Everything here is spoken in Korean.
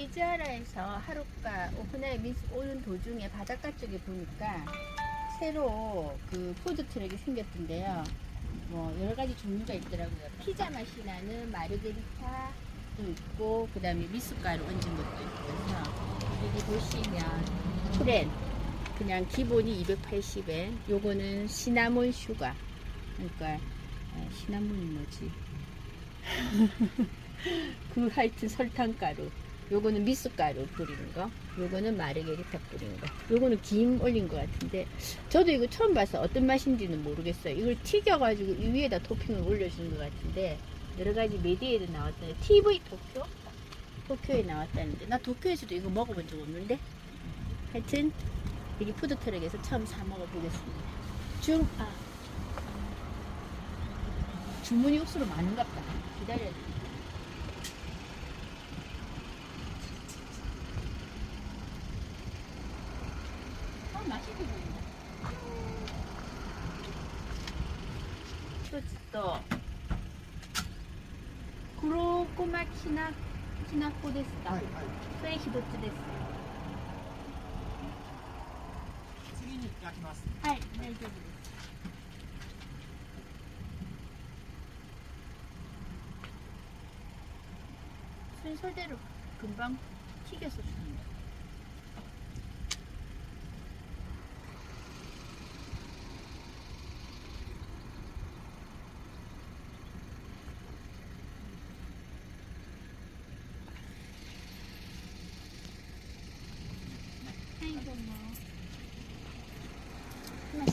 이즈하라에서 하루가 미스 오는 도중에 바닷가 쪽에 보니까 새로 그 푸드 트럭이 생겼던데요. 뭐 여러 가지 종류가 있더라고요. 피자 맛이 나는 마르게리타도 있고 그다음에 미숫가루 얹은 것도 있고 그래서 여기 보시면 프렌 그냥 기본이 280엔. 요거는 시나몬 슈가. 그러니까 아, 시나몬이 뭐지? 그 하여튼 설탕가루 요거는 미숫가루 뿌리는 거 요거는 마르게리타 뿌리는 거 요거는 김 올린 것 같은데 저도 이거 처음 봐서 어떤 맛인지는 모르겠어요. 이걸 튀겨 가지고 이 위에다 토핑을 올려주는 것 같은데 여러 가지 메디에도 나왔던데 TV 도쿄? 도쿄에 나왔다는데 나 도쿄에서도 이거 먹어본 적 없는데? 하여튼 여기 푸드트럭에서 처음 사 먹어보겠습니다. 중, 아 주문이 억수로 많은갑다. 기다려야 돼 아, 맛있게 보인다. 또, 구로꼬마 키나, 키나코 데스か はいはいそれ一つです。次に焼きますはい、大丈夫です。 순서대로 금방 튀겨서 주는 거. 看一个吗？那。